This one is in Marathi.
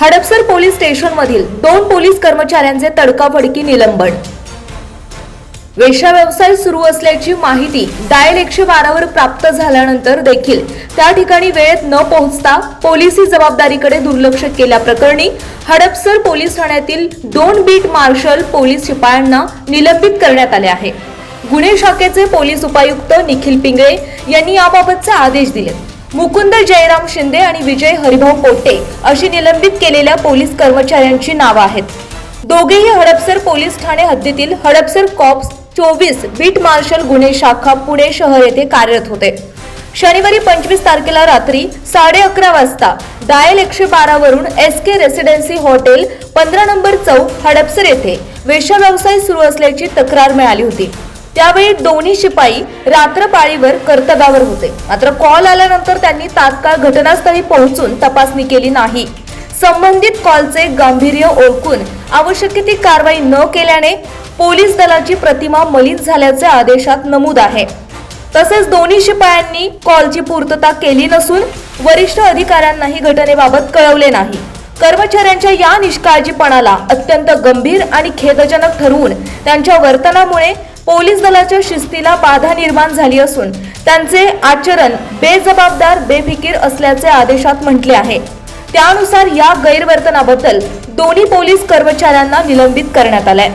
हडपसर पोलीस स्टेशनमधील दोन पोलीस कर्मचाऱ्यांचे तडकाफडकी निलंबन. वेशा व्यवसाय सुरू असल्याची माहिती डायल एकशे बारावर प्राप्त झाल्यानंतर देखील त्या ठिकाणी वेळेत न पोहोचता पोलिसी जबाबदारीकडे दुर्लक्ष केल्याप्रकरणी हडपसर पोलीस ठाण्यातील दोन बीट मार्शल पोलीस शिपायांना निलंबित करण्यात आले आहे. गुन्हे शाखेचे पोलीस उपायुक्त निखिल पिंगळे यांनी याबाबतचे आदेश दिले. मुकुंद जयराम शिंदे आणि विजय हरिभाऊ पोटे अशी निलंबित केलेल्या पोलीस कर्मचाऱ्यांची नावं आहेत. दोघेही हडपसर पोलीस ठाणे हद्दीतील हडपसर कॉप्स चोवीस बीट मार्शल गुन्हे शाखा पुणे शहर येथे कार्यरत होते. शनिवारी पंचवीस तारखेला रात्री साडे अकरा वाजता डायल एकशे बारा वरून एस के रेसिडेन्सी हॉटेल पंधरा नंबर चौक हडपसर येथे वेश्या व्यवसाय सुरू असल्याची तक्रार मिळाली होती. त्यावेळी दोन्ही शिपाई रात्रपाळीवर कर्तव्यावर होते. मात्र कॉल आल्यानंतर त्यांनी तात्काळ घटनास्थळी पोहोचून तपासणी केली नाही. संबंधित कॉलचे गांभीर्य ओळखून आवश्यक ती कारवाई न केल्याने पोलीस दलाची प्रतिमा मलिन झाल्याचे आदेशात नमूद आहे. तसेच दोन्ही शिपायांनी कॉलची पूर्तता केली नसून वरिष्ठ अधिकाऱ्यांनाही घटनेबाबत कळवले नाही. कर्मचाऱ्यांच्या या निष्काळजीपणाला अत्यंत गंभीर आणि खेदजनक ठरवून त्यांच्या वर्तनामुळे पोलीस दलाच्या शिस्तीला बाधा निर्माण झाली असून त्यांचे आचरण बेजबाबदार बेफिकीर असल्याचे आदेशात म्हटले आहे. त्यानुसार या गैरवर्तनाबद्दल दोन्ही पोलीस कर्मचाऱ्यांना निलंबित करण्यात आलंय.